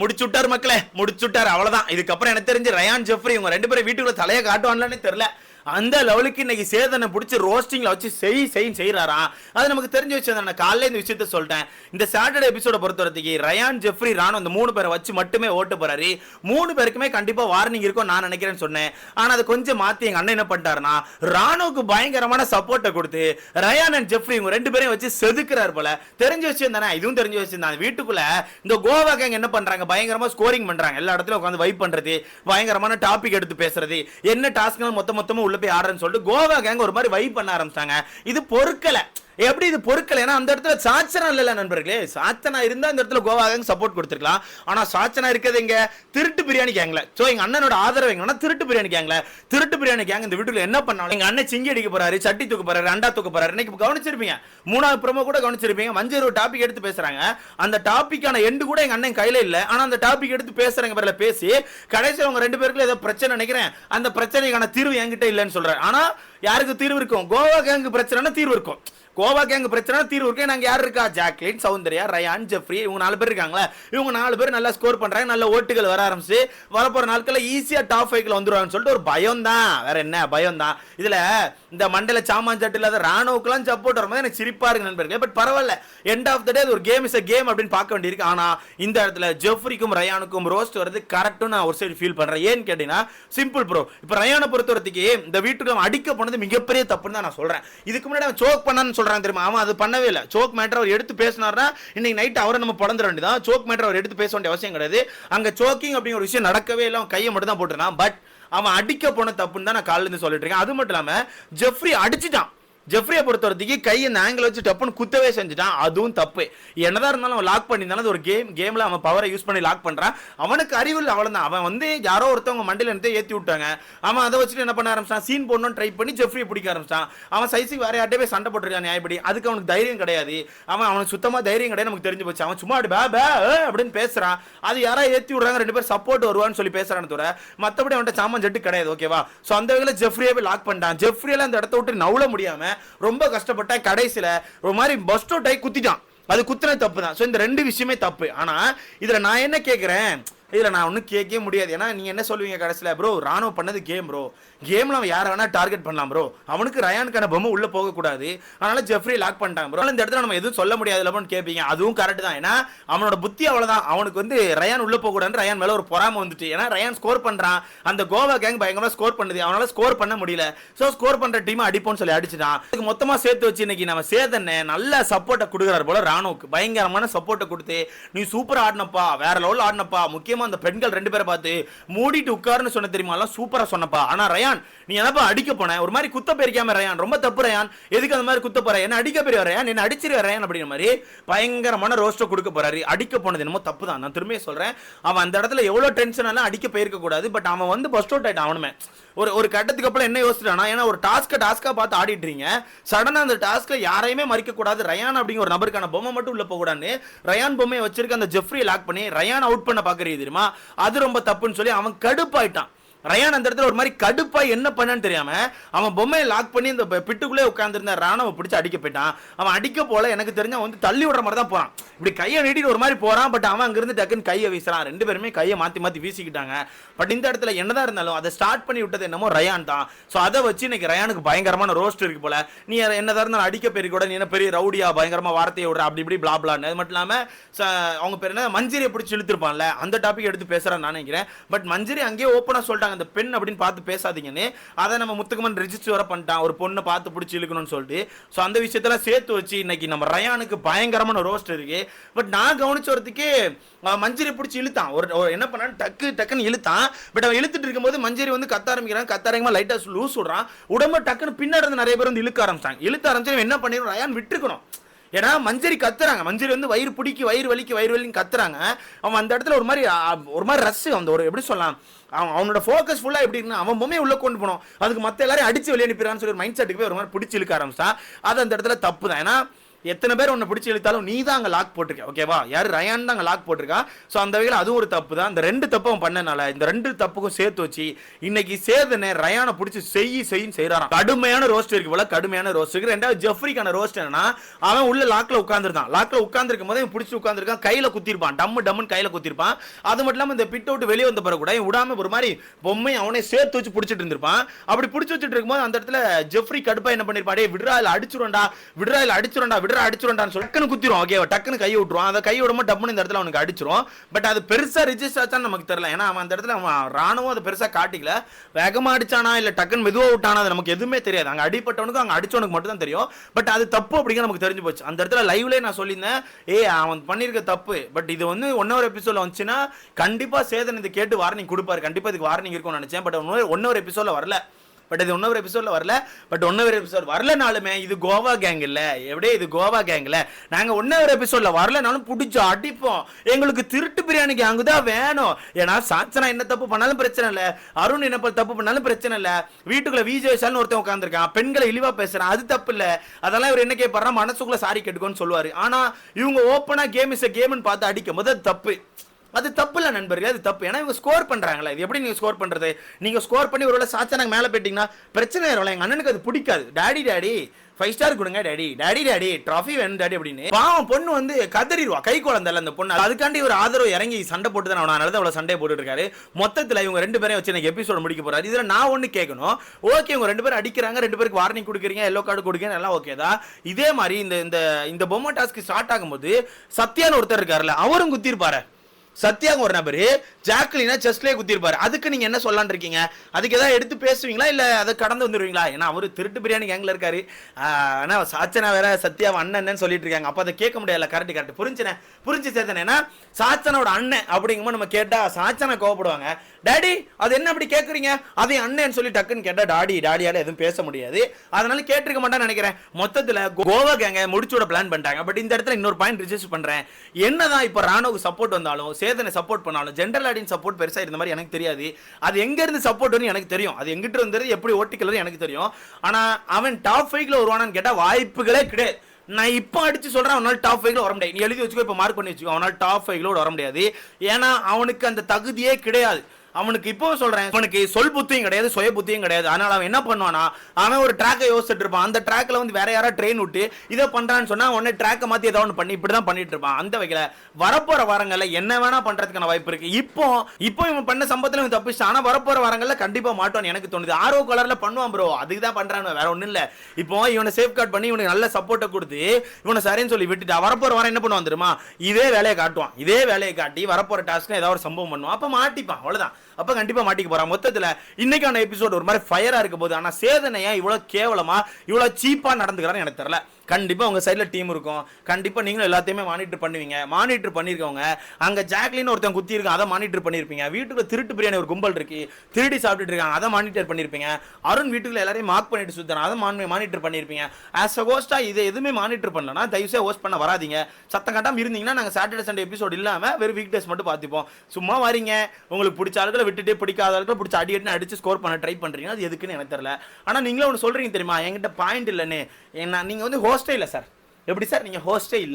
முடிச்சுட்டார் மக்களே முடிச்சுட்டார். அவ்வளவுதான். இதுக்கப்புறம் எனக்கு தெரிஞ்சு ரயான் ஜெஃப்ரி இவங்க ரெண்டு பேரும் வீட்டுக்குள்ள தலையை காட்டுவான்லன்னு தெரியல. அந்த லெவலுக்கு இன்னைக்கு சேதனை பிடிச்சி ரோஸ்டிங்ல வச்சு செய் செய்யும் செய்யறாராம் அது நமக்கு தெரிஞ்ச விஷயம் தான். நான் காலையில இந்த விஷயத்த சொல்லிட்டேன். இந்த சாட்டர்டே எபிசோட பொறுத்த வரைக்கும் ரயான் ஜெஃப்ரி ராணோ அந்த மூணு பேரை வச்சு மட்டுமே ஓட்டு போறாரு. மூணு பேருக்குமே கண்டிப்பா வார்னிங் இருக்கும் நான் நினைக்கிறேன்னு சொன்னேன். ஆனா அதை கொஞ்சம் மாத்தி எங்க அண்ணன் என்ன பண்ணிட்டாருன்னா ராணுவுக்கு பயங்கரமான சப்போர்ட்டை கொடுத்து ரயான் அண்ட் ஜெஃப்ரி இவங்க ரெண்டு பேரையும் வச்சு செதுக்குறாரு போல. தெரிஞ்ச விஷயம் தானே? இதுவும் தெரிஞ்ச விஷயம் தான். வீட்டுக்குள்ள இந்த கோவா கேங் என்ன பண்றாங்க? பயங்கரமா ஸ்கோரிங் பண்றாங்க. எல்லா இடத்துலயும் உட்காந்து வைப் பண்றது பயங்கரமான டாபிக் எடுத்து பேசுறது என்ன டாஸ்க்னாலும் மொத்த மொத்தமா உள்ள போய் ஆடுறேன்னு சொல்லிட்டு கோவா கேங் ஒரு மாதிரி வைப் பண்ண ஆரம்பிச்சாங்க இது பொறுக்கல. எப்படி இது பொருட்கள் ஏன்னா அந்த இடத்துல சாச்சனா இல்லைல்ல நண்பர்களே. சாச்சனா இருந்தால் அந்த இடத்துல கோவா கேங் சப்போர்ட் கொடுத்துருக்கலாம். ஆனால் சாச்சனா இருக்கிறது எங்க? திருட்டு பிரியாணி கேங்ல ஸோ எங்கள் அண்ணனோட ஆதரவு எங்கன்னா திருட்டு பிரியாணி கேங்ல திருட்டு பிரியாணி கேங் இந்த வீட்டில் என்ன பண்ணாலும் எங்கள் அண்ணன் சிங்கி அடிக்க போறாரு சட்டி தூக்க போறாரு ரெண்டா தூக்க போறாரு. இன்னைக்கு கவனிச்சிருப்பீங்க. மூணாவது ப்ரோமோ கூட கவனிச்சிருப்பீங்க. மஞ்சள் ஒரு டாபிக் எடுத்து பேசுறாங்க. அந்த டாபிக்கான எண்டு கூட எங்கள் அண்ணன் கையில் இல்லை. ஆனால் அந்த டாபிக் எடுத்து பேசுறாங்க பேர்ல பேசி கடைசியில் அவங்க ரெண்டு பேருக்குள்ள ஏதோ பிரச்சனை நினைக்கிறேன். அந்த பிரச்சனைக்கான தீர்வு என்கிட்ட இல்லைன்னு சொல்றேன் ஆனால் யாருக்கு தீர்வு இருக்கும்? கோவா கேங்கு பிரச்சனைனா தீர்வு இருக்கும். கோவா கேங் பிரச்சனை? தீர்வு இருக்கு நாங்க யார் இருக்கா? ஜாக்லின் சௌந்தர்யா ரயான் ஜெஃப்ரி இவங்க நாலு பேர் இருக்காங்களா. இவங்க நாலு பேர் நல்லா ஸ்கோர் பண்றாங்க நல்ல ஓட்டுகள் வர ஆரம்பிச்சு வரப்போற நாட்கள்ல ஈஸியா டாப் ஃபைவ்ல வந்துருவாங்கன்னு சொல்லிட்டு ஒரு பயம் தான் வேற என்ன பயம் தான் இதுல இந்த மண்டல சாமான் சட்டு இல்லாத ராணுவுக்குலாம் சப்போர்ட் வரும்போது எனக்கு சிரிப்பா இருக்கு நண்பர்களே. பட் பரவாயில்ல. எண்ட் ஆஃப் த டே ஒரு கேம் இஸ் அ கேம் அப்படின்னு பார்க்க வேண்டியிருக்கு. ஆனா இந்த இடத்துல ஜெஃப்ரிக்கும் ரயானுக்கும் ரோஸ்ட் வருது கரெக்டும் நான் ஒரு சைடு ஃபீல் பண்றேன். ஏன்னு கேட்டீங்கன்னா சிம்பிள் ப்ரோ இப்போ ரயானை பொறுத்தவரத்துக்கு இந்த வீட்டுக்கு அடிக்க போனது மிகப்பெரிய தப்புன்னு தான் நான் சொல்றேன். இதுக்கு முன்னாடி அவன் சோக் பண்ணான்னு சொல்றான் தெரியுமா? அவன் அது பண்ணவே இல்லை. சோக் மேட்டர் அவர் எடுத்து பேசினார்னா இன்னைக்கு நைட் அவரை நம்ம படந்துட வேண்டியதான் சோக் மேட்டர் அவர் எடுத்து பேச வேண்டிய அவசியம் கிடையாது. அங்க சோக்கிங் அப்படிங்கிற ஒரு விஷயம் நடக்கவே இல்லை. அவன் கையை மட்டும் தான் போட்டுருந்தான் பட் அவன் அடிக்க போன தப்புன்னு தான் நான் காலையில இருந்து சொல்லிட்டு இருக்கேன். அது மட்டும் இல்லாம ஜெஃப்ரி அடிச்சுட்டான். ஜெஃப்ரியை பொறுத்த வரைக்கும் கை இந்த ஆங்கிள் வச்சு டப்புன்னு குத்தவே செஞ்சுட்டான். அதுவும் தப்பு. என்னதான் இருந்தாலும் அவன் லாக் பண்ணியிருந்தாலும் அது ஒரு கேம் கேமில் அவன் பவரை யூஸ் பண்ணி லாக் பண்ணுறான் அவனுக்கு அறிவு இல்லை அவ்வளோதான் அவன் வந்து யாரோ ஒருத்தவங்க மண்டியில் இருந்து ஏற்றி விட்டாங்க. அவன் அதை வச்சுட்டு என்ன பண்ண ஆரம்பிச்சான்? சீன் போடணும்னு ட்ரை பண்ணி ஜெஃப்ரியை பிடிக்க ஆரம்பிச்சான். அவன் சைஸுக்கு வேற யார்ட்டே போய் சண்டை போட்டுருக்கான் நியாயப்படி. அதுக்கு அவனுக்கு தைரியம் கிடையாது. அவன் அவனுக்கு சுத்தமாக தைரியம் கிடையாது நமக்கு தெரிஞ்சு போச்சு. அவன் சும்மா அப்படி பே பே அப்படின்னு பேசுகிறான் அது யாரா ஏற்றி விடுறாங்க ரெண்டு பேரும் சப்போர்ட் வருவான்னு சொல்லி பேசுகிறான் தவிர மற்றபடி அவன்கிட்ட சாமான் ஜெட்டு கிடையாது ஓகேவா ஸோ அந்த வகையில் ஜெஃப்ரியே போய் லாக் பண்ணிட்டான். ஜெஃப்ரியெல்லாம் அந்த இடத்த விட்டு நவுல முடியாமல் ரொம்ப கஷ்டப்பட்டா கடைசியில ஒரு மாதிரி பஸ்டோட் ஆகி குத்திட்டான். அது குத்துன தப்பு தான் ஸோ இந்த ரெண்டு விஷயமே தப்பு. ஆனா இதுல நான் என்ன கேட்கிறேன் இதில் நான் ஒன்றும் கேட்கவே முடியாது. ஏன்னா நீங்கள் என்ன சொல்லுவீங்க கடைசியில் ப்ரோ ராணுவ பண்ணது கேம் ப்ரோ. கேமில் அவன் யாரை வேணால் டார்கெட் பண்ணலாம் ப்ரோ. அவனுக்கு ரயானுக்கான பொம்மை உள்ளே போகக்கூடாது. அதனால் ஜெஃப்ரி லாக் பண்ணிட்டாங்க ப்ரோ. இந்த இடத்துல நம்ம எதுவும் சொல்ல முடியாது இல்லைன்னு கேட்பீங்க அதுவும் கரெக்ட் தான். ஏன்னா அவனோட புத்தி அவ்வளோதான் அவனுக்கு வந்து ரயான் உள்ளே போகக்கூடாதுன்னு ரயான் மேலே ஒரு பொறாமை வந்துட்டு. ஏன்னா ரயான் ஸ்கோர் பண்ணுறான் அந்த கோவா கேங் பயங்கரமாக ஸ்கோர் பண்ணுது. அவனால் ஸ்கோர் பண்ண முடியல. ஸோ ஸ்கோர் பண்ணுற டீம் அடிப்போம்னு சொல்லி அடிச்சுட்டான். அதுக்கு மொத்தமாக சேர்த்து வச்சு இன்னைக்கு நம்ம சேதனை நல்ல சப்போர்ட்டை கொடுக்குறாரு போல ராணுவுக்கு. பயங்கரமான சப்போர்ட்டை கொடுத்து நீ சூப்பர் ஆடினப்பா. வேற லெவல் ஆடினப்பா. முக்கிய முக்கியமா அந்த பெண்கள் ரெண்டு பேரை பார்த்து மூடிட்டு உட்காருன்னு சொன்ன தெரியுமா? எல்லாம் சூப்பரா சொன்னப்பா. ஆனா ரயான் நீ என்னப்பா அடிக்க போன? ஒரு மாதிரி குத்த போயிருக்காம ரயான். ரொம்ப தப்பு ரயான். எதுக்கு அந்த மாதிரி குத்த போற? என்ன அடிக்க போய் ரயான்? என்ன அடிச்சிரு ரயான்? அப்படிங்கிற மாதிரி பயங்கரமான ரோஸ்ட்டை கொடுக்க போறாரு. அடிக்க போனது என்னமோ தப்பு தான். நான் திரும்பியே சொல்றேன். அவன் அந்த இடத்துல எவ்வளவு டென்ஷன் எல்லாம் அடிக்க போயிருக்க கூடாது. பட் அவன் வந்து பஸ்ட் அவுட் ஆயிட்டான் அவனுமே. ஒரு ஒரு கட்டத்துக்கு அப்புறம் என்ன யோசிச்சிட்டானா ஏன்னா ஒரு டாஸ்க்கை டாஸ்க்கா பார்த்து ஆடிட்டுறீங்க. சடனா அந்த டாஸ்க்ல யாரையுமே மறிக்க கூடாது. ரயான் அப்படிங்கிற ஒரு நபருக்கான பொம்மை மட்டும் உள்ள போக கூடாதுன்னு ரயான் பொம்மையை வச்சிருக்க அந்த ஜெஃப்ரியை லாக் பண்ணி ரயான் அவுட் பண்ண பாக்குறது தெரியுமா? அது ரொம்ப தப்புன்னு சொல்லி அவன் கடுப்பாயிட்டான். ரயான் அந்த இடத்துல ஒரு மாதிரி கடுப்பா என்ன பண்ணான்னு தெரியாம அவன் பொம்மையை லாக் பண்ணி இந்த பிட்டுக்குள்ளே உட்காந்துருந்த ராணுவ பிடிச்சி அடிக்க போயிட்டான். அவன் அடிக்க போல எனக்கு தெரிஞ்ச வந்து தள்ளி விடுற மாதிரி தான் போறான். இப்படி கையை நீட்டிட்டு ஒரு மாதிரி போறான் பட் அவன் அங்கிருந்து டக்குன்னு கையை வீசுறான். ரெண்டு பேருமே கையை மாத்தி மாத்தி வீசிக்கிட்டாங்க. பட் இந்த இடத்துல என்னதான் இருந்தாலும் அதை ஸ்டார்ட் பண்ணி விட்டது என்னமோ ரயான் தான். ஸோ அதை வச்சு இன்னைக்கு ரயானுக்கு பயங்கரமான ரோஸ்ட் இருக்கு போல. நீ என்னதான் இருந்தாலும் அடிக்க பெரிய கூட நீ என்ன பெரிய ரவுடியா பயங்கரமா வார்த்தையை விடுற அப்படி இப்படி பிளா பிளான்னு அது மட்டும் இல்லாம அவங்க பேர் என்ன? மஞ்சரியை பிடிச்சி இழுத்துருப்பான்ல. அந்த டாபிக் எடுத்து பேசுறான்னு நான் நினைக்கிறேன். பட் மஞ்சரி அங்கேயே ஓப்பனா சொல்லிட்டாங்க. அந்த பெண் அப்படின்னு பார்த்து பேசாதீங்கன்னு அதை நம்ம முத்துக்குமன் ரிஜிஸ்டர் வர பண்ணிட்டான். ஒரு பொண்ணை பார்த்து பிடிச்சி இழுக்கணும்னு சொல்லிட்டு. ஸோ அந்த விஷயத்தெல்லாம் சேர்த்து வச்சு இன்னைக்கு நம்ம ரயானுக்கு பயங்கரமான ரோஸ்ட் இருக்கு. பட் நான் கவனிச்ச வரத்துக்கு மஞ்சரி பிடிச்சி இழுத்தான். ஒரு என்ன பண்ணான்னு டக்கு டக்குன்னு இழுத்தான். பட் அவன் இழுத்துட்டு இருக்கும்போது மஞ்சரி வந்து கத்த ஆரம்பிக்கிறான். கத்த ஆரம்பிமா லைட்டாக லூஸ் விடுறான். உடம்பு டக்குன்னு பின்னாடி நிறைய பேர் வந்து இழுக்க ஆரம்பிச்சாங்க. இழுத்த ஆரம்பிச்சு என்ன பண்ணிடும் ரயான் விட்டுருக்கணும். ஏன்னா மஞ்சரி கத்துறாங்க. மஞ்சரி வந்து வயிறு பிடிக்கி வயிறு வலிக்கு வயிறு வலின்னு கத்துறாங்க. அவன் அந்த இடத்துல ஒரு மாதிரி ஒரு மாதிரி ரஸ் அந்த ஒரு எப்படி சொல்லலாம் அவன் அவனோட ஃபோக்கஸ் ஃபுல்லாக எப்படி இருக்குன்னா அவன் பொம்மையை உள்ளே கொண்டு போனோம். அதுக்கு மற்ற எல்லாரையும் அடிச்சு வெளியே அனுப்பிடுறான்னு சொல்லி மைண்ட் செட்டுக்கு போய் ஒரு மாதிரி பிடிச்சி இழுக்க ஆரம்பிச்சான் அது அந்த இடத்துல தப்பு தான் ஏன்னா எத்தனை பேர் உன்னை பிடிச்சி இழுத்தாலும் நீ தான் அங்கே லாக் போட்டிருக்க ஓகேவா யார்? ரயான் தான் அங்கே லாக் போட்டிருக்கா? ஸோ அந்த வகையில் அதுவும் ஒரு தப்பு தான். இந்த ரெண்டு தப்பும் பண்ணனால இந்த ரெண்டு தப்புக்கும் சேர்த்து வச்சு இன்னைக்கு சேதனை ரயானை பிடிச்சி செய் செய்யும் செய்யறான் கடுமையான ரோஸ்ட் இருக்கு போல கடுமையான ரோஸ்ட் இருக்கு. ரெண்டாவது ஜெஃப்ரிக்கான ரோஸ்ட் என்னன்னா அவன் உள்ள லாக்ல உட்காந்துருந்தான் லாக்ல உட்காந்துருக்கும் போது பிடிச்சி உட்காந்துருக்கான் கையில குத்திருப்பான். டம்மு டம்முன்னு கையில குத்திருப்பான். அது மட்டும் இல்லாம இந்த பிட் அவுட் வெளியே வந்த பிறகு கூட விடாம ஒரு மாதிரி பொம்மை அவனே சேர்த்து வச்சு பிடிச்சிட்டு இருந்திருப்பான். அப்படி பிடிச்சி வச்சுட்டு இருக்கும்போது அந்த இடத்துல ஜெஃப்ரி கடுப்பா என்ன பண்ணிருப்பாடே டேய் விடுறா இல்ல அடிச்சுருண்டா அடிச்சுருண்டா விடுற அடிச்சுருண்டான்னு சொல்லி டக்குன்னு குத்திரும். ஓகே டக்குன்னு கை விட்டுருவான். அந்த கை விடுமோ டப்புன்னு இந்த இடத்துல அவனுக்கு அடிச்சிரும். பட் அது பெருசா ரிஜிஸ்டர் ஆச்சான்னு நமக்கு தெரியல. ஏன்னா அவன் அந்த இடத்துல அவன் ராணுவம் அதை பெருசா காட்டிக்கல. வேகமா அடிச்சானா இல்ல டக்குன்னு மெதுவா விட்டானா அது நமக்கு எதுவுமே தெரியாது. அங்க அடிப்பட்டவனுக்கு அங்க அடிச்சவனுக்கு மட்டும் தான் தெரியும். பட் அது தப்பு அப்படிங்க நமக்கு தெரிஞ்சு போச்சு. அந்த இடத்துல லைவ்லயே நான் சொல்லியிருந்தேன். ஏ அவன் பண்ணிருக்க தப்பு. பட் இது வந்து ஒன்னொரு எபிசோட்ல வந்துச்சுன்னா கண்டிப்பா சேதன் இது கேட்டு வார்னிங் கொடுப்பாரு. கண்டிப்பா இதுக்கு வார்னிங் இருக்கும்னு நினைச்சேன். பட் ஒன்னொரு எபிசோட்ல வரல. பட் இது ஒன்னொரு எபிசோட்ல வரல. பட் ஒன்னொரு எபிசோட் வரலனாலுமே இது கோவா கேங் இல்ல. எப்படியே இது கோவா கேங்ல நாங்க ஒன்னொரு எபிசோட்ல வரலனாலும் பிடிச்சி அடிப்போம். எங்களுக்கு திருட்டு பிரியாணி கேங்கு தான் வேணும். ஏன்னா சாச்சனா என்ன தப்பு பண்ணாலும் பிரச்சனை இல்ல. அருண் என்ன தப்பு பண்ணாலும் பிரச்சனை இல்ல. வீட்டுக்குள்ள விஜய் விஷால்னு ஒருத்தன் உட்காந்துருக்கான் பெண்களை இழிவா பேசுறான். அது தப்பு இல்ல. அதெல்லாம் இவர் என்ன கேட்பாரா மனசுக்குள்ள சாரி கேட்டுக்கோன்னு சொல்லுவாரு. ஆனா இவங்க ஓப்பனா கேம் இஸ் கேம்னு பார்த்து அடிக்கும் போது அது தப்பு. அது தப்பு இல்லை நண்பர்களே அது தப்பு. ஏன்னா இவங்க ஸ்கோர் பண்ணுறாங்களே இது எப்படி நீங்கள் ஸ்கோர் பண்ணுறது நீங்கள் ஸ்கோர் பண்ணி ஒருவேளை சாச்சா நாங்கள் மேலே போயிட்டீங்கன்னா பிரச்சனை வரல எங்கள் அண்ணனுக்கு அது பிடிக்காது. டாடி டேடி ஃபைவ் ஸ்டார் கொடுங்க டேடி டாடி டேடி ட்ராஃபி வேணும் டேடி அப்படின்னு. பாவம் பொண்ணு வந்து கதறிடுவா. கை குழந்தைல அந்த பொண்ணு. அதுக்காண்டி ஒரு ஆதரவு இறங்கி சண்டை போட்டு தான் அதனால தான் அவ்வளோ சண்டை போட்டுருக்காரு இருக்காரு. இவங்க ரெண்டு பேரையும் வச்சு எனக்கு எபிசோட் முடிக்க போறாரு. இதில் நான் ஒன்று கேட்கணும். ஓகே இவங்க ரெண்டு பேரும் அடிக்கிறாங்க. ரெண்டு பேருக்கு வார்னிங் கொடுக்குறீங்க. எல்லோ கார்டு கொடுக்குறீங்க எல்லாம் ஓகே தான். இதே மாதிரி இந்த இந்த இந்த பொம்மை டாஸ்க்கு ஸ்டார்ட் ஆகும்போது சத்யான்னு ஒருத்தர் இருக்காருல்ல அவரும் குத்திருப்பாரு. சத்யாங்க ஒரு நபர் ஜாக்லினா செஸ்ட்லேயே குத்திருப்பாரு அதுக்கு நீங்க என்ன சொல்லலான் இருக்கீங்க? அதுக்கு ஏதாவது எடுத்து பேசுவீங்களா? இல்ல அதை கடந்து வந்துருவீங்களா? ஏன்னா அவரு திருட்டு பிரியாணி கேங்ல இருக்காரு. ஆனா சாச்சனா வேற சத்யாவை அண்ணன் சொல்லிட்டு இருக்காங்க. அப்ப அதை கேட்க முடியல கரெக்ட் கரெக்ட் புரிஞ்சுனே புரிஞ்சு சேர்த்தனேன்னா சாச்சனோட அண்ணன் அப்படிங்கும்போது நம்ம கேட்டா சாச்சனை கோவப்படுவாங்க. டாடி அது என்ன அப்படி கேட்குறீங்க அதை அண்ணன் சொல்லி டக்குன்னு கேட்டா டாடி டாடியால எதுவும் பேச முடியாது. அதனால கேட்டிருக்க மாட்டான்னு நினைக்கிறேன். மொத்தத்துல கோவா கேங்க முடிச்சோட பிளான் பண்ணிட்டாங்க. பட் இந்த இடத்துல இன்னொரு பாயிண்ட் ரிஜிஸ்டர் பண்றேன். என்னதான் இப்ப ராணுவுக்கு சப்போர்ட் வந்தாலும் சேதனை சப்போர்ட் பண்ணாலும் ஜென்ரல் ஆடியன்ஸ் சப்போர்ட் பெருசாக இருந்த மாதிரி எனக்கு தெரியாது. அது எங்கேருந்து சப்போர்ட் வந்து எனக்கு தெரியும். அது எங்கிட்ட இருந்தது எப்படி ஓட்டிக்கலன்னு எனக்கு தெரியும். ஆனால் அவன் டாப் ஃபைவ்ல வருவானான்னு கேட்டால் வாய்ப்புகளே கிடையாது. நான் இப்போ அடிச்சு சொல்கிறேன் அவனால் டாப் ஃபைவ்ல வர முடியாது. நீ எழுதி வச்சுக்கோ இப்போ மார்க் பண்ணி வச்சுக்கோ அவனால் டாப் ஃபைவ்ல வர முடியாது. ஏன்னா அவனுக்கு அந்த தகுதியே கிடையாது. அவனுக்கு இப்போ சொல்றேன் அவனுக்கு சொல் புத்தியும் கிடையாது சுய புத்தியும் கிடையாது. அதனால அவன் என்ன பண்ணுவானா அவன் ஒரு ட்ராக்கை யோசிச்சுட்டு இருப்பான். அந்த ட்ராக்ல வந்து வேற யாரா ட்ரெயின் விட்டு இதை பண்றான்னு சொன்னா உடனே ட்ராக்கை மாத்தி ஏதாவது ஒன்று பண்ணி இப்படிதான் பண்ணிட்டு இருப்பான். அந்த வகையில வரப்போற வாரங்கள்ல என்ன வேணா பண்றதுக்கான வாய்ப்பு இருக்கு. இப்போ இப்போ இவன் பண்ண சம்பவத்துல இவன் தப்பிச்சு ஆனா வரப்போற வாரங்கள்ல கண்டிப்பா மாட்டான்னு எனக்கு தோணுது. ஆர்வ கலர்ல பண்ணுவான் ப்ரோ அதுக்கு தான் பண்றான் வேற ஒண்ணும் இல்ல. இப்போ இவனை சேஃப் கார்டு பண்ணி இவனுக்கு நல்ல சப்போர்ட்டை கொடுத்து இவனை சரின்னு சொல்லி விட்டுட்டு வரப்போற வாரம் என்ன பண்ணுவான் தெரியுமா? இதே வேலையை காட்டுவான். இதே வேலையை காட்டி வரப்போற டாஸ்க்கு ஏதாவது ஒரு சம்பவம் பண்ணுவான். அப்ப மாட்டிப்பான். அவ்வளவுதான். அப்ப கண்டிப்பா மாட்டிக்க போறான் மொத்தத்துல இன்னைக்கான எபிசோட் ஒரு மாதிரி ஃபயரா இருக்க போது ஆனா சேதனையா இவ்வளவு கேவலமா இவ்வளவு சீப்பா நடந்துக்கிறான்னு எனக்கு தெரியல. கண்டிப்பாக உங்கள் சைடில் டீம் இருக்கும். கண்டிப்பாக நீங்களும் எல்லாத்தையுமே மானிட்டர் பண்ணுவீங்க. மானிட்டர் பண்ணியிருக்கவங்க அங்கே ஜாக்லின் ஒருத்தன் குத்தி இருக்கான் அதை மானிட்டர் பண்ணியிருப்பீங்க வீட்டுக்குள்ள திருட்டு பிரியாணி ஒரு கும்பல் இருக்கு. திருடி சாப்பிட்டுட்டு இருக்காங்க அதை மானிட்டர் பண்ணியிருப்பீங்க அருண் வீட்டுக்குள்ள எல்லாரையும் மார்க் பண்ணிட்டு சுத்தணும் அதை மானிட்டர் பண்ணியிருப்பீங்க ஆஸ் அ ஹோஸ்டா இதை எதுவுமே மானிட்டர் பண்ணலன்னா தயவுசே ஹோஸ்ட் பண்ண வராதீங்க. சத்தம் கட்டாமல் இருந்தீங்கன்னா நாங்கள் சாட்டர்டே சண்டே எபிசோட் இல்லாமல் வெறும் வீக் டேஸ் மட்டும் பார்த்துப்போம். சும்மா வரீங்க. உங்களுக்கு பிடிச்ச ஆளுகளை விட்டுட்டு பிடிக்காத ஆளுகளை பிடிச்ச அடி அடினு அடிச்சு ஸ்கோர் பண்ண ட்ரை பண்ணுறீங்க அது எதுக்குன்னு எனக்கு தெரியல. ஆனால் நீங்களே ஒன்று சொல்கிறீங்க தெரியுமா? என்கிட்ட பாயிண்ட் இல்லைன்னு. ஏன்னா நீங்கள் வந்து ஹோஸ்டே இல்லை சார் எப்படி சார் நீங்க ஹோஸ்டே இல்லை.